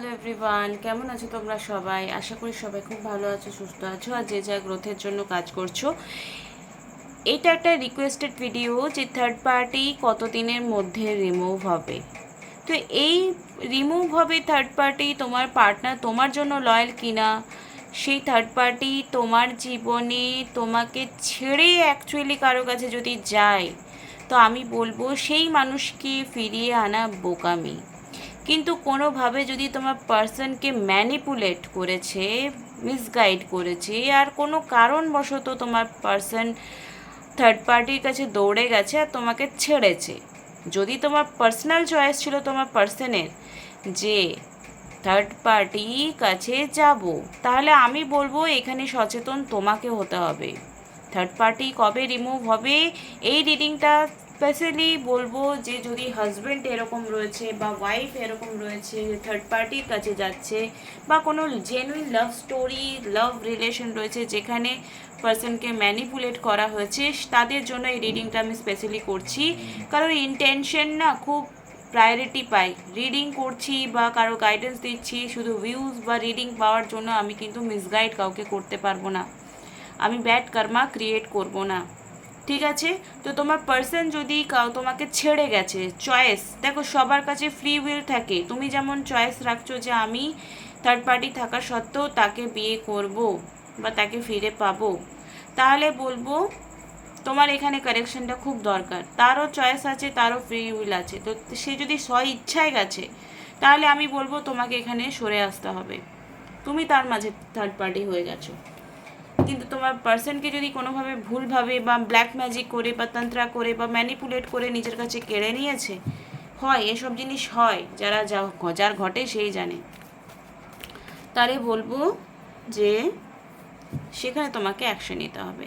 Hello everyone, কেমন আছো তোমরা সবাই? আশা করি সবাই খুব ভালো আছো, সুস্থ আছো আর যে যা গ্রোথের জন্য কাজ করছ। এটা একটা রিকোয়েস্টেড ভিডিও যে থার্ড পার্টি কতদিনের মধ্যে রিমুভ হবে। তো এই রিমুভ হবে থার্ড পার্টি তোমার পার্টনার তোমার জন্য লয়াল কিনা, সেই থার্ড পার্টি তোমার জীবনে তোমাকে ছেড়ে অ্যাকচুয়ালি কারও কাছে যদি যায়, তো আমি বলব সেই মানুষকে ফিরিয়ে আনা বোকামি। কিন্তু কোনোভাবে যদি তোমার পার্সনকে ম্যানিপুলেট করেছে মিসগাইড করেছে আর কোনো কারণবশত তোমার পার্সন থার্ড পার্টির কাছে দৌড়ে গেছে আর তোমাকে ছেড়েছে। যদি তোমার পার্সোনাল চয়েস ছিল তোমার পার্সনের যে থার্ড পার্টি কাছে যাব, তাহলে আমি বলব এখানে সচেতন তোমাকে হতে হবে। থার্ড পার্টি কবে রিমুভ হবে, এই রিডিংটা স্পেশালি বলব যে যদি হাজব্যান্ড এরকম রয়েছে বা ওয়াইফ এরকম রয়েছে থার্ড পার্টির কাছে যাচ্ছে বা কোনো genuine love story love relation রয়েছে যেখানে পার্সনকে ম্যানিপুলেট করা হয়েছে, তাদের জন্য এই রিডিংটা আমি স্পেশালি করছি। কারণ ইন্টেনশন না খুব প্রায়োরিটি পাই। রিডিং করছি বা কারও গাইডেন্স দিচ্ছি, শুধু ভিউজ বা রিডিং পাওয়ার জন্য আমি কিন্তু মিসগাইড কাউকে করতে পারব না। আমি ব্যাড কর্মা ক্রিয়েট করব না। ঠিক আছে? তো তোমার পার্সন যদি তোমাকে ছেড়ে গেছে চয়েস দেখো সবার কাছে ফ্রি উইল থাকে। তুমি যেমন চয়েস রাখছো যে আমি থার্ড পার্টি থাকা সত্ত্বেও তাকে বিয়ে করব বা তাকে ফিরে পাবো। তাহলে বলব, তোমার এখানে কারেকশনটা খুব দরকার। তারও চয়েস আছে, তারও ফ্রি উইল আছে। তো সে যদি স্ব ইচ্ছায় গেছে, তাহলে আমি বলব তোমাকে এখানে সরে আসতে হবে। তুমি তার মাঝে থার্ড পার্টি হয়ে গেছো। কিন্তু তোমার পার্সনকে যদি কোনোভাবে ভুলভাবে বা ব্ল্যাক ম্যাজিক করে বা তন্ত্রা করে বা ম্যানিপুলেট করে নিজের কাছে কেড়ে নিয়েছে, হয়, এসব জিনিস হয়, যারা যা যার ঘটে সেই জানে। তারে বলব যে সেখানে তোমাকে অ্যাকশন নিতে হবে।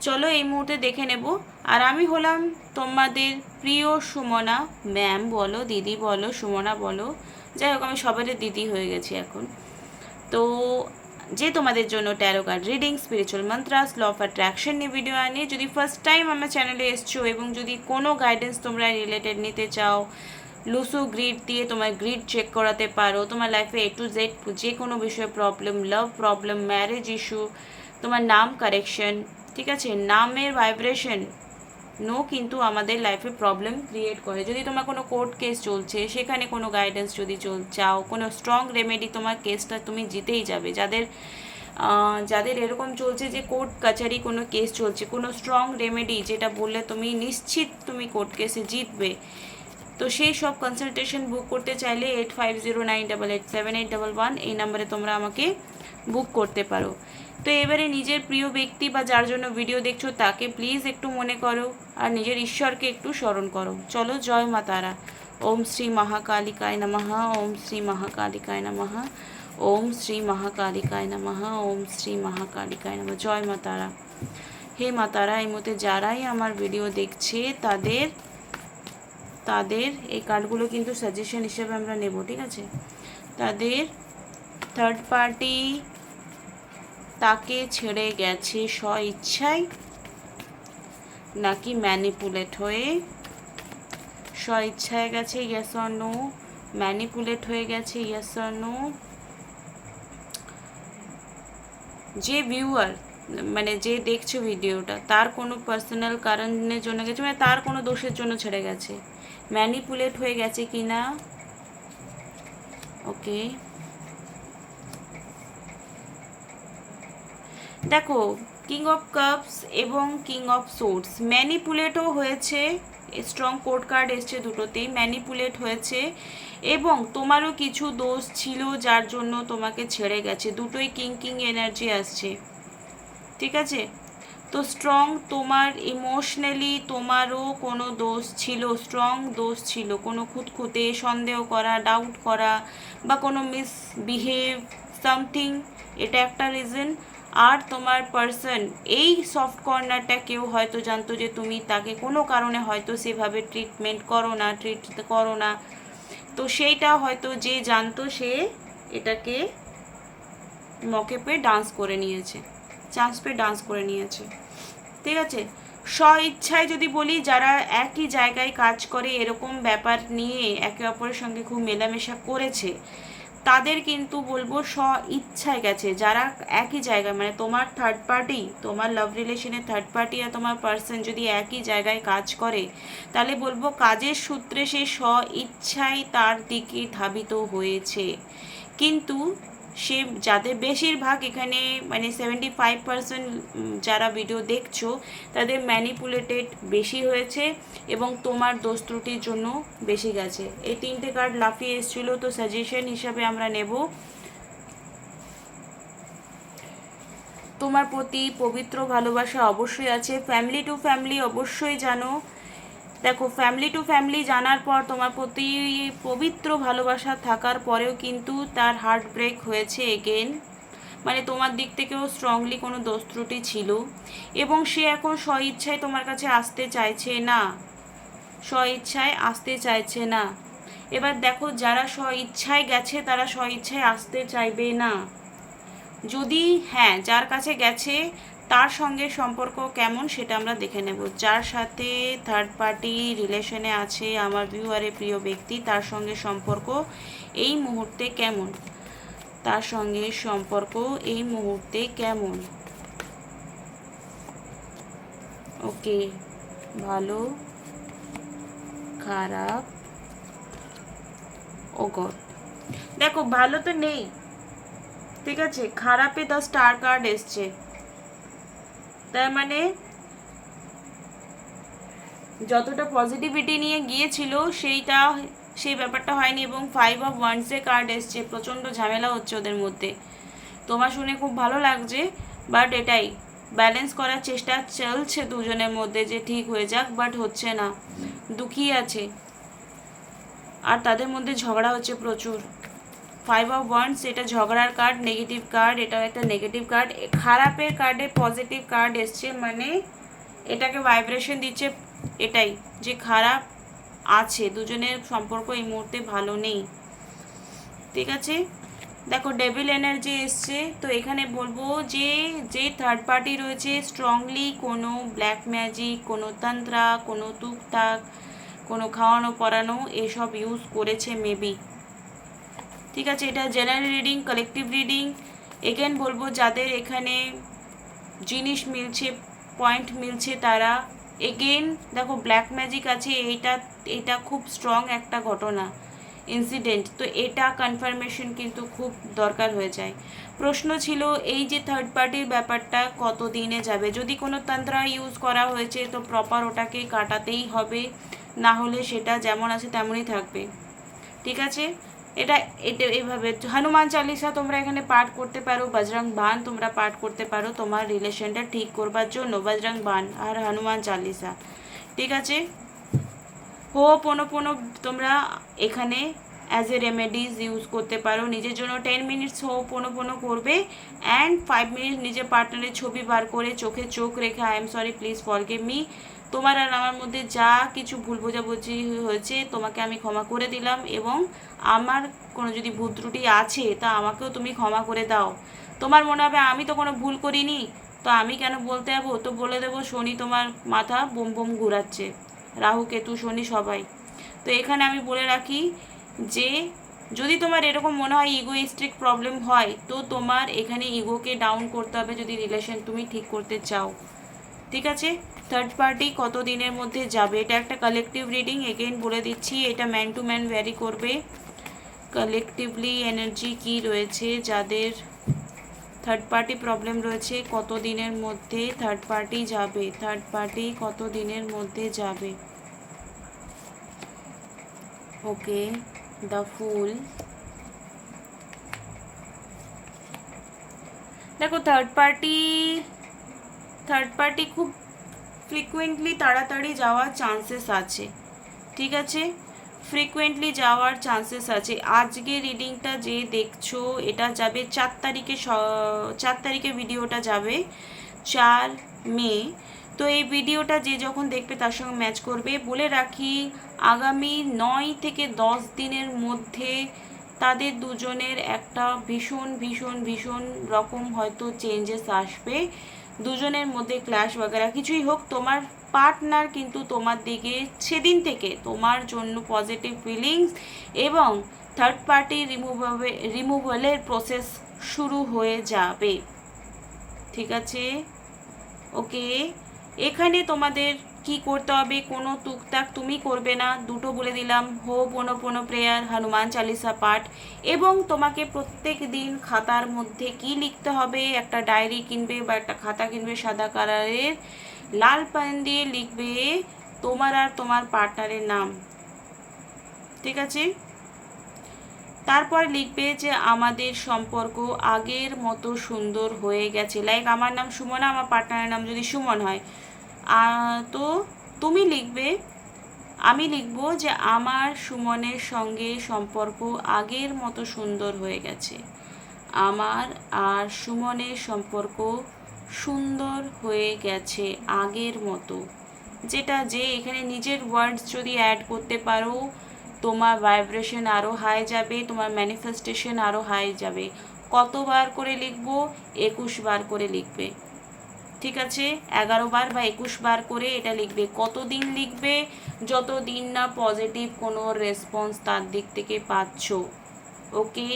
চলো এই মুহূর্তে দেখে নেব। আর আমি হলাম তোমাদের প্রিয় সুমনা। ম্যাম বলো, দিদি বলো, সুমনা বলো। যাই হোক, আমি সবারই দিদি হয়ে গেছি এখন। তো যে তোমাদের জন্য tarot card reading spiritual mantras law of attraction নিয়ে ভিডিও আনি। যদি ফার্স্ট টাইম আমার চ্যানেলে এসছো এবং যদি কোনো গাইডেন্স তোমরা রিলেটেড নিতে চাও, লুসু গ্রিড দিয়ে তোমার গ্রিড চেক করাতে পারো, তোমার লাইফে এ টু জেড যে কোনো বিষয়ে problem love problem marriage issue তোমার নাম কারেকশন ঠিক আছে? নামের ভাইব্রেশন নো কিন্তু আমাদের লাইফে প্রবলেম ক্রিয়েট করে। যদি তোমার কোনো কোর্ট কেস চলছে, সেখানে কোনো গাইডেন্স যদি চল, চাও, কোনো স্ট্রং রেমেডি তোমার কেসটা তুমি জিতেই যাবে। যাদের যাদের এরকম চলছে যে কোর্ট কাছারি কোনো কেস চলছে, কোনো স্ট্রং রেমেডি যেটা বললে তুমি নিশ্চিত তুমি কোর্ট কেসে জিতবে। তো সেই সব কনসালটেশন বুক করতে চাইলে eight five zero nine double eight seven eight double one এই নাম্বারে তোমরা আমাকে বুক করতে পারো। তো এবারে নিজের প্রিয় ব্যক্তি বা যার জন্য ভিডিও দেখছ, তাকে প্লিজ একটু মনে করো। আর নিজের ঈশ্বরকে একটু স্মরণ করো। চলো জয় মা তারা। ওম শ্রী মহাকালিকায় নমঃ। ওম শ্রী মহাকালিকায় নমঃ। ওম শ্রী মহাকালিকায় নমঃ। ওম শ্রী মহাকালিকায় নমঃ। জয় মা তারা। হে মা তারা, এই মতে যারাই আমার ভিডিও দেখছে, তাদের তাদের এই কার্ডগুলো কিন্তু সাজেশন হিসেবে আমরা নেব, ঠিক আছে? তাদের থার্ড পার্টি তাকে ছেড়ে গেছে স্ব ইচ্ছায়। নাকি ম্যানিপুলেট হয়ে? স্ব ইচ্ছায় গেছে ইয়েস অর নো ম্যানিপুলেট হয়ে গেছে ইয়েস অর নো যে ভিউয়ার মানে যে দেখছ ভিডিওটা, তার কোনো পার্সোনাল কারণের জন্য গেছে মানে তার কোনো দোষের জন্য ছেড়ে গেছে। ম্যানিপুলেট হয়ে গেছে কি না? ওকে দেখো কিং অফ কাপস এবং কিং অফ সোর্স ম্যানিপুলেটও হয়েছে স্ট্রং কোড কার্ড এসছে দুটোতেই ম্যানিপুলেট হয়েছে এবং তোমারও কিছু দোষ ছিল যার জন্য তোমাকে ছেড়ে গেছে। দুটোই কিং কিং এনার্জি আসছে। ঠিক আছে? তো স্ট্রং তোমার ইমোশনালি তোমারও কোনো দোষ ছিল স্ট্রং দোষ ছিল। কোনো খুঁতখুঁতে, সন্দেহ করা ডাউট করা বা কোনো মিসবিহেভ সামথিং এটা একটা রিজন আর তোমার পার্সন এই সফট কর্নারটা কেউ হয়তো জানতো যে তুমি তাকে কোনো কারণে হয়তো সেভাবে ট্রিটমেন্ট করো না ট্রিট করো না। তো সেইটা হয়তো যে জানতো সে এটাকে মকে পেয়ে ডান্স করে নিয়েছে চান্স পেয়ে ডান্স করে নিয়েছে। ঠিক আছে? স্ব ইচ্ছায় যদি বলি, যারা একই জায়গায় কাজ করে, এরকম ব্যাপার নিয়ে একে অপরের সঙ্গে খুব মেলামেশা করেছে তাদের কিন্তু বলব স্ব ইচ্ছায় গেছে। যারা একই জায়গায় মানে তোমার থার্ড পার্টি তোমার লাভ রিলেশনের থার্ড পার্টি আর তোমার পার্সন যদি একই জায়গায় কাজ করে, তাহলে বলব কাজের সূত্রে সে স্ব ইচ্ছায় তার দিকে ধাবিত হয়েছে। কিন্তু সে যাদের বেশিরভাগ এখানে মানে সেভেন্টি ফাইভ পার্সেন্ট যারা ভিডিও দেখছ, তাদের ম্যানিপুলেটেড বেশি হয়েছে এবং তোমার দোষ ত্রুটির জন্য বেশি গেছে। এই তিনটে কার্ড লাফিয়ে এসেছিল, তো সাজেশন হিসাবে আমরা নেব। তোমার প্রতি পবিত্র ভালোবাসা অবশ্যই আছে। ফ্যামিলি টু ফ্যামিলি অবশ্যই জানো। দেখো ফ্যামিলি টু ফ্যামিলি জানার পর তোমার প্রতি পবিত্র ভালোবাসা থাকার পরেও কিন্তু তার হার্ট ব্রেক হয়েছে এগেন মানে তোমার দিক থেকেও স্ট্রংলি কোনো দোষ ত্রুটি ছিল। এবং সে এখন স্ব ইচ্ছায় তোমার কাছে আসতে চাইছে না। স্ব ইচ্ছায় আসতে চাইছে না। এবার দেখো, যারা স্ব ইচ্ছায় গেছে, তারা স্ব ইচ্ছায় আসতে চাইবে না। যদি হ্যাঁ যার কাছে গেছে তার সঙ্গে সম্পর্ক কেমন সেটা আমরা দেখে নেব। যার সাথে থার্ড পার্টি রিলেশনে আছে আমার ভিউয়ারে প্রিয় ব্যক্তি, তার সঙ্গে সম্পর্ক এই মুহূর্তে কেমন? তার সঙ্গে সম্পর্ক এই মুহূর্তে কেমন? ওকে, ভালো, খারাপ, ও গড। দেখো, ভালো তো নেই, ঠিক আছে? খারাপে দ্য স্টার কার্ড এসছে। তার মানে যতটা পজিটিভিটি নিয়ে গিয়েছিল, সেইটা, সেই ব্যাপারটা হয়নি এবং ফাইভ অফ ওয়ান্সে কার্ড এসছে, প্রচণ্ড ঝামেলা হচ্ছে ওদের মধ্যে। তোমার শুনে খুব ভালো লাগছে বাট এটাই ব্যালেন্স করার চেষ্টা চলছে দুজনের মধ্যে যে ঠিক হয়ে যাক বাট হচ্ছে না, দুঃখী আছে। আর তাদের মধ্যে ঝগড়া হচ্ছে প্রচুর। ফাইভ অফ ওয়ান্স এটা ঝগড়ার কার্ড নেগেটিভ কার্ড এটাও একটা নেগেটিভ কার্ড খারাপের কার্ডে পজিটিভ কার্ড এসছে মানে এটাকে ভাইব্রেশন দিচ্ছে এটাই, যে খারাপ আছে, দুজনের সম্পর্ক এই মুহূর্তে ভালো নেই। ঠিক আছে? দেখো ডেভিল এনার্জি এসছে, তো এখানে বলব যে যে থার্ড পার্টি রয়েছে স্ট্রংলি কোনো ব্ল্যাক ম্যাজিক কোনো তন্ত্রা কোনো তুকতাক কোনো খাওয়ানো পরানো এসব ইউজ করেছে মেবি ঠিক আছে, এটা general reading collective reading again বলব, যাদের এখানে জিনিস মিলছে পয়েন্ট মিলছে তারা এগেন দেখো ব্ল্যাক ম্যাজিক আছে, এইটা, এটা খুব স্ট্রং একটা ঘটনা ইনসিডেন্ট তো এটা কনফার্মেশন কিন্তু খুব দরকার হয়ে যায়। প্রশ্ন ছিল, এই যে থার্ড পার্টির ব্যাপারটা কত দিনে যাবে? যদি কোনো তন্ত্রা ইউজ করা হয়েছে, তো প্রপার ওটাকে কাটাতেই হবে, না হলে সেটা যেমন আছে তেমনই থাকবে। ঠিক আছে? এটা এটা এইভাবে, হনুমান চালিসা তোমরা এখানে পাঠ করতে পারো, বজরং বান তোমরা পাঠ করতে পারো, তোমার রিলেশনটা ঠিক করবার জন্য, বজরং বান আর হনুমান চালিসা। ঠিক আছে? হো, পোনো পোনো, তোমরা এখানে অ্যাজ এ রেমেডিজ ইউজ করতে পারো, নিজের জন্য টেন মিনিটস হো, পোনো পোনো করবে অ্যান্ড ফাইভ মিনিট নিজের পার্টনারের ছবি বার করে চোখে চোখ রেখে I am sorry please forgive me তোমার আর আমার মধ্যে যা কিছু ভুল বোঝাবুঝি হয়েছে, তোমাকে আমি ক্ষমা করে দিলাম এবং আমার কোনো যদি ভুল ত্রুটি আছে, তা আমাকেও তুমি ক্ষমা করে দাও। তোমার মনে হবে আমি তো কোনো ভুল করিনি, তো আমি কেন বলতে যাব? তো বলে দেবো, শনি তোমার মাথা বোম বোম ঘুরাচ্ছে। রাহু, কেতু, শনি সবাই। তো এখানে আমি বলে রাখি যে, যদি তোমার এরকম মনে হয় ইগোইস্টিক প্রবলেম হয়, তো তোমার এখানে ইগোকে ডাউন করতে হবে যদি রিলেশন তুমি ঠিক করতে চাও। ঠিক আছে? থার্ড পার্টি কত দিনের মধ্যে যাবে? এটা একটা কালেকটিভ রিডিং এগেইন বলে দিচ্ছি, এটা ম্যান টু ম্যান ভ্যারি করবে। কালেকটিভলি এনার্জি কি রয়েছে? যাদের থার্ড পার্টি প্রবলেম রয়েছে কত দিনের মধ্যে থার্ড পার্টি যাবে? থার্ড পার্টি কত দিনের মধ্যে যাবে? ওকে দ্য ফুল দেখো থার্ড পার্টি থার্ড পার্টি খুব ফ্রিকুয়েন্টলি তাড়াতাড়ি যাওয়ার চান্সেস আছে। ঠিক আছে? ফ্রিকুয়েন্টলি যাওয়ার চান্সেস আছে। আজকে রিডিংটা যে দেখছ, এটা যাবে চার তারিখে চার তারিখে ভিডিওটা যাবে, চার মে। তো এই ভিডিওটা যে যখন দেখবে তার সঙ্গে ম্যাচ করবে। বলে রাখি, আগামী নয় থেকে দশ দিনের মধ্যে তাদের দুজনের একটা ভীষণ ভীষণ ভীষণ রকম হয়তো চেঞ্জেস আসবে। দুজনের মধ্যে ক্লাশ বাগেরা কিছুই হোক, তোমার পার্টনার কিন্তু তোমার দিকে সেদিন থেকে তোমার জন্য পজিটিভ ফিলিংস এবং থার্ড পার্টি রিমুভাবে রিমুভালের প্রসেস শুরু হয়ে যাবে। ঠিক আছে? ওকে এখানে তোমাদের কি করতে হবে, কোনো টুকটাক তুমি করবে না। দুটো বলে দিলাম, ho'oponopono prayer, Hanuman Chalisa পাঠ। এবং তোমাকে প্রত্যেক দিন খাতার মধ্যে কি লিখতে হবে, একটা ডায়েরি কিনবে বা একটা খাতা কিনবে সাদা কালারের, লাল পেন দিয়ে লিখবে তোমার আর তোমার পার্টনারের নাম। ঠিক আছে? তারপর লিখবে যে, আমাদের সম্পর্ক আগের মতো সুন্দর হয়ে গেছে। লাইক আমার নাম সুমনা, আমার পার্টনারের নাম যদি সুমন হয় তো তুমি লিখবে, আমি লিখব যে আমার সুমনের সঙ্গে সম্পর্ক আগের মতো সুন্দর হয়ে গেছে। আমার আর সুমনের সম্পর্ক সুন্দর হয়ে গেছে আগের মতো। যেটা যে এখানে নিজের ওয়ার্ডস যদি অ্যাড করতে পারো, তোমার ভাইব্রেশন আরও হাই যাবে, তোমার ম্যানিফেস্টেশন আরও হাই যাবে। কতবার করে লিখব? একুশ বার করে লিখবে। ঠিক আছে? এগারো বার বা একুশ বার করে এটা লিখবে। কতদিন লিখবে? যত দিন না পজিটিভ কোনো রেসপন্স তার দিক থেকে পাচ্ছ। ওকে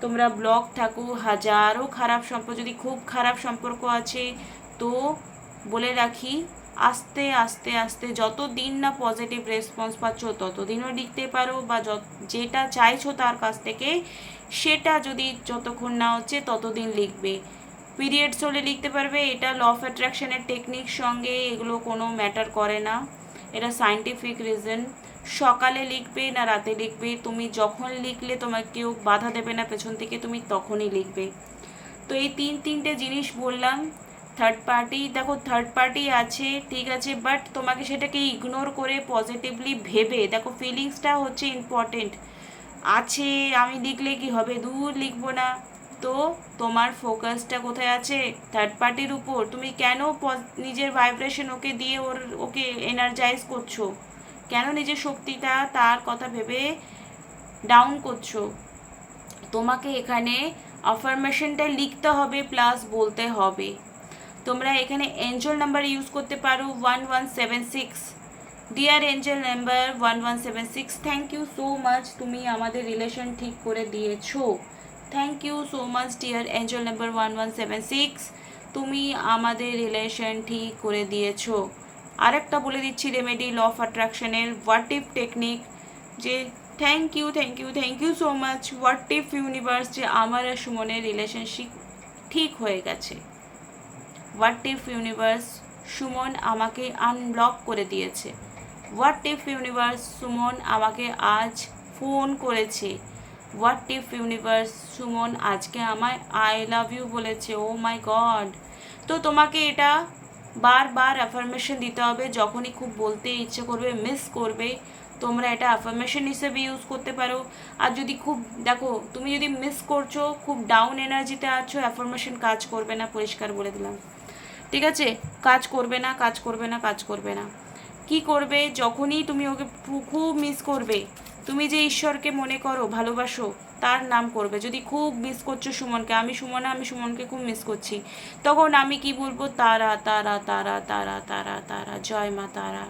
তোমরা ব্লক থাকো। হাজারো খারাপ সম্পর্ক, যদি খুব খারাপ সম্পর্ক আছে, তো বলে রাখি, আস্তে আস্তে আস্তে যত দিন না পজিটিভ রেসপন্স পাচ্ছ, ততদিনও লিখতে পারো বা যত, যেটা চাইছো তার কাছ থেকে, সেটা যদি যতক্ষণ না হচ্ছে ততদিন লিখবে। পিরিয়ডস হলে লিখতে পারবে, এটা ল অফ অ্যাট্রাকশনের টেকনিক সঙ্গে এগুলো কোনো ম্যাটার করে না। এটা সায়েন্টিফিক রিজন সকালে লিখবে না রাতে লিখবে, তুমি যখন লিখলে তোমার কেউ বাধা দেবে না, পেছন থেকে তুমি তখনই লিখবে। তো এই তিন তিনটে জিনিস বললাম। থার্ড পার্টি দেখো থার্ড পার্টি আছে, ঠিক আছে বাট তোমাকে সেটাকে ইগনোর করে পজিটিভলি ভেবে, দেখো ফিলিংসটা হচ্ছে ইম্পর্টেন্ট আছে, আমি লিখলে কি হবে? দূর লিখব না। তো তোমার ফোকাসটা কোথায় আছে? থার্ড পার্টির উপর। তুমি কেন নিজের ভাইব্রেশন ওকে দিয়ে ওর, ওকে এনার্জাইজ করছ? কেন নিজের শক্তিটা তার কথা ভেবে ডাউন করছ? তোমাকে এখানে আফার্মেশনটা লিখতে হবে প্লাস বলতে হবে। তোমরা এখানে এঞ্জেল নাম্বার ইউজ করতে পারো one one seven six dear angel number one one seven six thank you so much তুমি আমাদের রিলেশন ঠিক করে দিয়েছ। Thank you so much dear angel number one one seven six তুমি আমাদের রিলেশন ঠিক করে দিয়েছ। আরেকটা বলে দিচ্ছি রেমেডি ল অফ অ্যাট্রাকশনের হোয়াট ইফ টেকনিক যে thank you thank you thank you so much what if universe যে আমার আর সুমনের রিলেশনশিপ ঠিক হয়ে গেছে? হোয়াট ইফ ইউনিভার্স সুমন আমাকে আনব্লক করে দিয়েছে? হোয়াট ইফ ইউনিভার্স সুমন আমাকে আজ ফোন করেছে? হোয়াট ইফ ইউনিভার্স সুমন, আজকে আমায় আই লাভ ইউ বলেছে? ও মাই গড তো তোমাকে এটা বারবার অ্যাফার্মেশন দিতে হবে, যখনই খুব বলতে ইচ্ছে করবে মিস করবে, তোমরা এটা অ্যাফার্মেশন হিসেবে ইউজ করতে পারো। আর যদি খুব, দেখো, তুমি যদি মিস করছ, খুব ডাউন এনার্জিতে আছো অ্যাফার্মেশন কাজ করবে না, পরিষ্কার বলে দিলাম। ঠিক আছে? কাজ করবে না, কাজ করবে না, কাজ করবে না। কি করবে? যখনই তুমি ওকে খুব মিস করবে তুমি যে ঈশ্বরকে মনে করো, ভালোবাসো, তার নাম করবে। যদি খুব মিস করছ সুমনকে, আমি সুমনা, আমি সুমনকে খুব মিস করছি। তখন আমি কি বলব? তারা তারা তারা তারা তারা তারা, জয় মা তারা।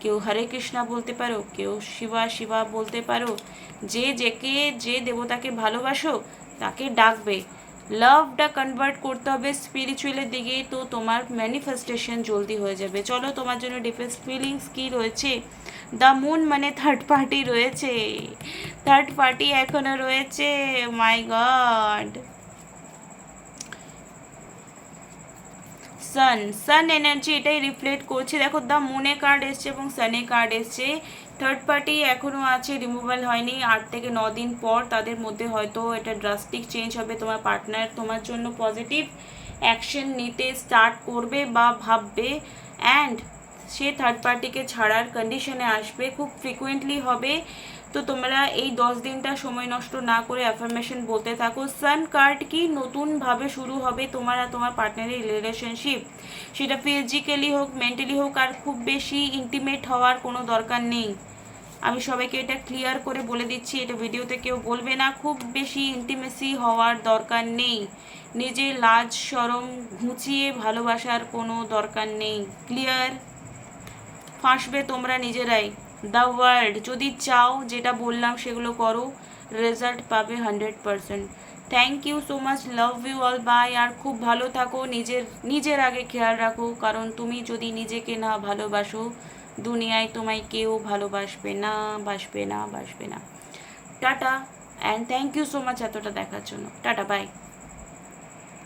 কেউ হরে কৃষ্ণা বলতে পারো, কেউ শিবা শিবা বলতে পারো। যে যেকে যে দেবতাকে ভালোবাসো, তাকে ডাকবে। লাভটা কনভার্ট করতে হবে স্পিরিচুয়ালের দিকে, তো তোমার ম্যানিফেস্টেশন জলদি হয়ে যাবে। চলো, তোমার জন্য ডিফেন্স ফিলিংস কি রয়েছে? দ্য মুন মানে থার্ড পার্টি রয়েছে। থার্ড পার্টি এখনও রয়েছে my god sun sun energy এটাই রিফ্লেক্ট করছে। দেখো দ্য মুনে কার্ড এসছে এবং সানে কার্ড এসছে। থার্ড পার্টি এখনও আছে রিমুভাল হয়নি। আট থেকে ন দিন পর তাদের মধ্যে হয়তো এটা ড্রাস্টিক চেঞ্জ হবে। তোমার পার্টনার তোমার জন্য পজিটিভ অ্যাকশন নিতে স্টার্ট করবে বা ভাববে। অ্যান্ড সে থার্ড পার্টিকে ছাড়ার কন্ডিশনে আসবে, খুব ফ্রিকুয়েন্টলি হবে। তো তোমরা এই দশ দিনটা সময় নষ্ট না করে অ্যাফার্মেশন বলতে থাকো। সান কার্ড কি নতুনভাবে শুরু হবে তোমার আর তোমার পার্টনারের রিলেশনশিপ সেটা ফিজিক্যালি হোক মেন্টালি হোক, আর খুব বেশি ইন্টিমেট হওয়ার কোনো দরকার নেই। আমি সবাইকে এটা ক্লিয়ার করে বলে দিচ্ছি, এটা ভিডিওতে কেউ বলবে না। খুব বেশি ইন্টিমেসি হওয়ার দরকার নেই। নিজের লাজ সরম ঘুচিয়ে ভালোবাসার কোনো দরকার নেই। ক্লিয়ার ফাঁসবে তোমরা নিজেরাই। দ্য ওয়ার্ল্ড যদি চাও যেটা বললাম সেগুলো করো। রেজাল্ট পাবে hundred percent thank you so much love you all bye আর খুব ভালো থাকো, নিজের নিজের আগে খেয়াল রাখো। কারণ তুমি যদি নিজেকে না ভালোবাসো দুনিয়ায় তোমায় কেউ ভালোবাসবে না, বাসবে না বাসবে না। Tata and thank you so much এতটা দেখার জন্য। Tata bye